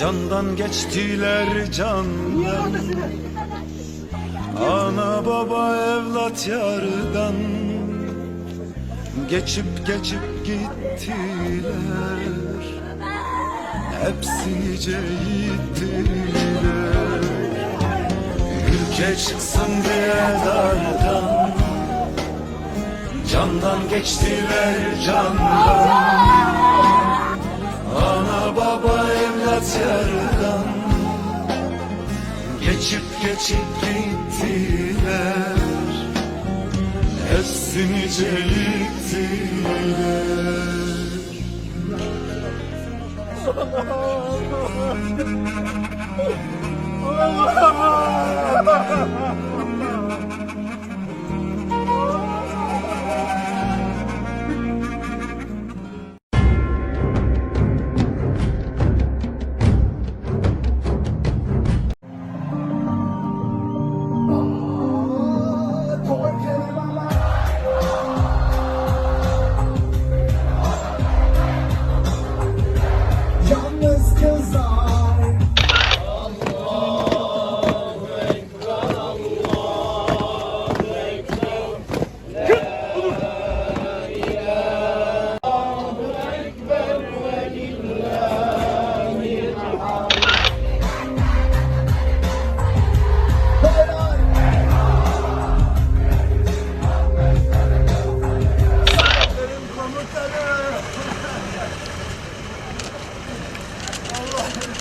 Candan geçtiler candan. Ana baba evlat yardan Geçip geçip gittiler. Hepsi nice gittiler Ülke çıksın diye dardan. Candan geçtiler candan yardan Geçip geçip gittiler. Hepsini yıktılar Yalnız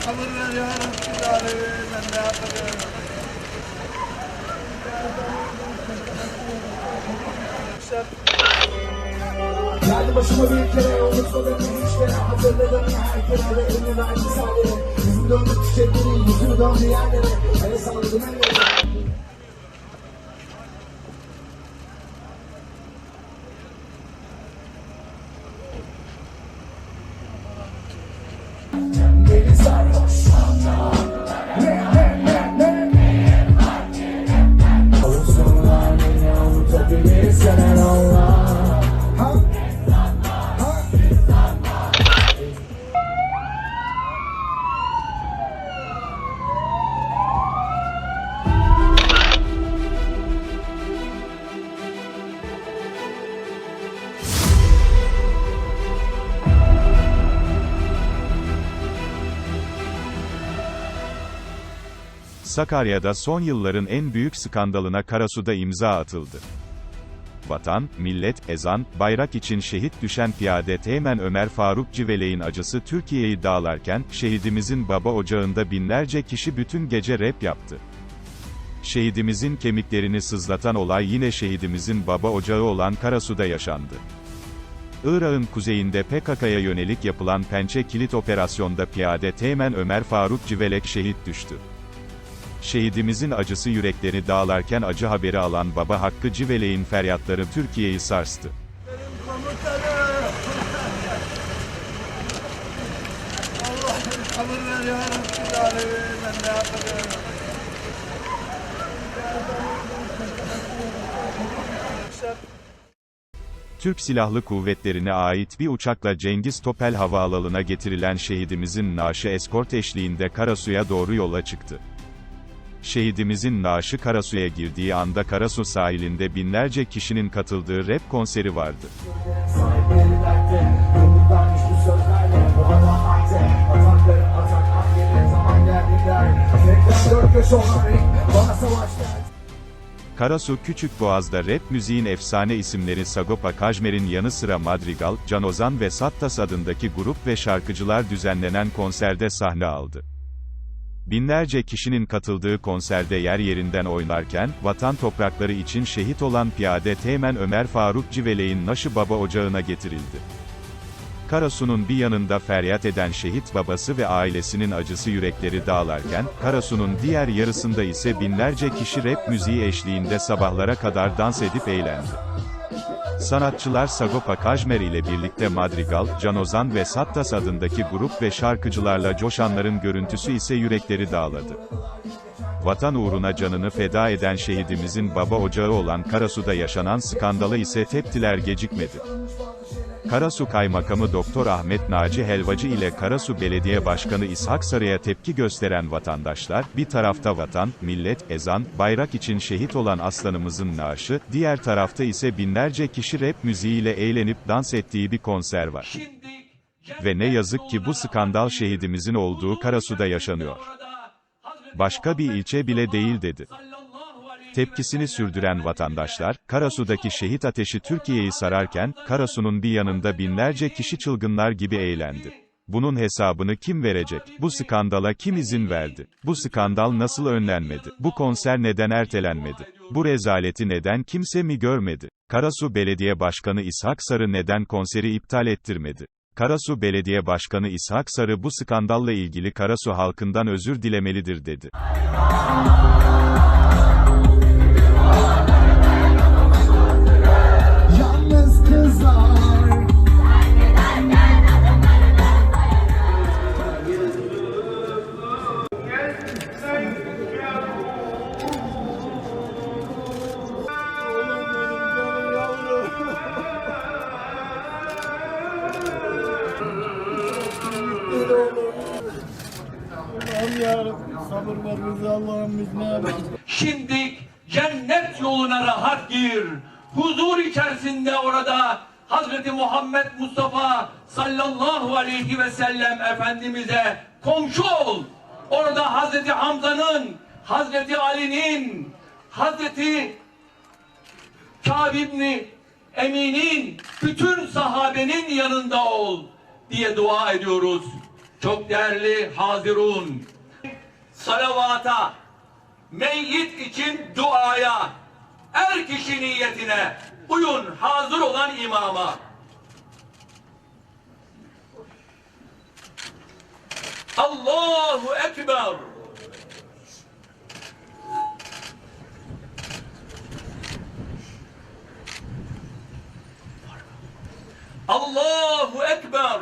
Sabır ver ya Rabbi ben ne yapacağım? Geldi başıma bir kere unutmadım üç kere hatırladım her kere ve eline verdi sağlığı Yüzüm döndü çiçekleri yüzüm döndü yerlere. El salladım ellere Sakarya'da son yılların en büyük skandalına Karasu'da imza atıldı. Vatan, millet, ezan, bayrak için şehit düşen piyade Teğmen Ömer Faruk Civelek'in acısı Türkiye'yi dağlarken, şehidimizin baba ocağında binlerce kişi bütün gece rap yaptı. Şehidimizin kemiklerini sızlatan olay yine şehidimizin baba ocağı olan Karasu'da yaşandı. Irak'ın kuzeyinde PKK'ya yönelik yapılan Pençe Kilit Operasyon'da piyade Teğmen Ömer Faruk Civelek şehit düştü. Şehidimizin acısı yürekleri dağlarken acı haberi alan baba Hakkı Civelek'in feryatları Türkiye'yi sarstı. Türk Silahlı Kuvvetleri'ne ait bir uçakla Cengiz Topel Havaalanı'na getirilen şehidimizin naaşı eskort eşliğinde Karasu'ya doğru yola çıktı. Şehidimizin naaşı Karasu'ya girdiği anda Karasu sahilinde binlerce kişinin katıldığı rap konseri vardı. Karasu Küçük Boğaz'da rap müziğin efsane isimleri Sagopa Kajmer'in yanı sıra Madrigal, Can Ozan ve Sattas adındaki grup ve şarkıcılar düzenlenen konserde sahne aldı. Binlerce kişinin katıldığı konserde yer yerinden oynarken, vatan toprakları için şehit olan piyade Teğmen Ömer Faruk Civelek'in naşı baba ocağına getirildi. Karasu'nun bir yanında feryat eden şehit babası ve ailesinin acısı yürekleri dağlarken, Karasu'nun diğer yarısında ise binlerce kişi rap müziği eşliğinde sabahlara kadar dans edip eğlendi. Sanatçılar Sagopa Kajmer ile birlikte Madrigal, Can Ozan ve Sattas adındaki grup ve şarkıcılarla coşanların görüntüsü ise yürekleri dağladı. Vatan uğruna canını feda eden şehidimizin baba ocağı olan Karasu'da yaşanan skandala ise tepkiler gecikmedi. Karasu Kaymakamı Doktor Ahmet Naci Helvacı ile Karasu Belediye Başkanı İshak Sarı'ya tepki gösteren vatandaşlar, bir tarafta vatan, millet, ezan, bayrak için şehit olan aslanımızın naaşı, diğer tarafta ise binlerce kişi rap müziğiyle eğlenip dans ettiği bir konser var. Ve ne yazık ki bu skandal şehidimizin olduğu Karasu'da yaşanıyor. Başka bir ilçe bile değil dedi. Tepkisini sürdüren vatandaşlar, Karasu'daki şehit ateşi Türkiye'yi sararken, Karasu'nun bir yanında binlerce kişi çılgınlar gibi eğlendi. Bunun hesabını kim verecek? Bu skandala kim izin verdi? Bu skandal nasıl önlenmedi? Bu konser neden ertelenmedi? Bu rezaleti neden kimse mi görmedi? Karasu Belediye Başkanı İshak Sarı neden konseri iptal ettirmedi? Karasu Belediye Başkanı İshak Sarı bu skandalla ilgili Karasu halkından özür dilemelidir dedi. Cennet yoluna rahat gir. Huzur içerisinde orada Hazreti Muhammed Mustafa sallallahu aleyhi ve sellem Efendimiz'e komşu ol. Orada Hazreti Hamza'nın, Hazreti Ali'nin, Hazreti Kâb İbni Emin'in, bütün sahabenin yanında ol diye dua ediyoruz. Çok değerli Hazirun, salavata, meyyit için duaya, er kişi niyetine uyun hazır olan imama. Allahu Ekber. Allahu Ekber.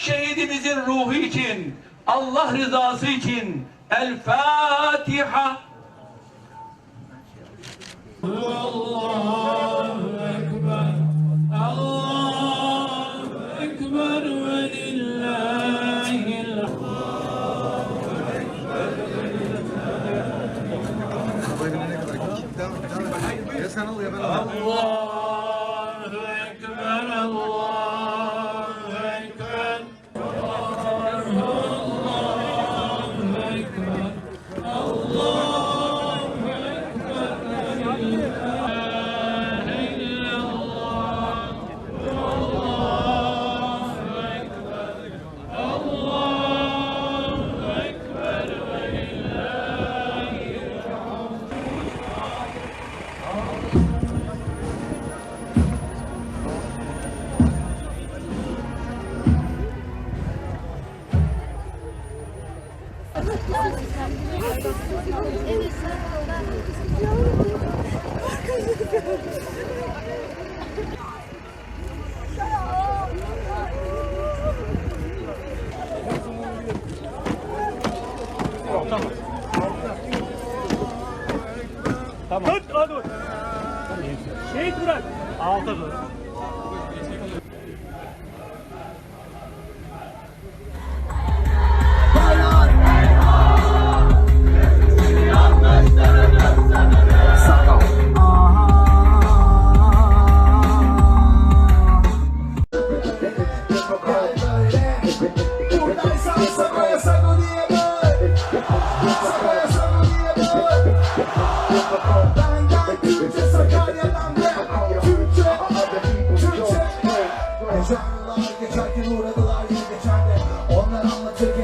Şehidimizin ruhu için, Allah rızası için. El Fatiha. Ekber. Ve lillahil Allahu Tut, o dur. Şehit bırak. Alta dur. I'ma take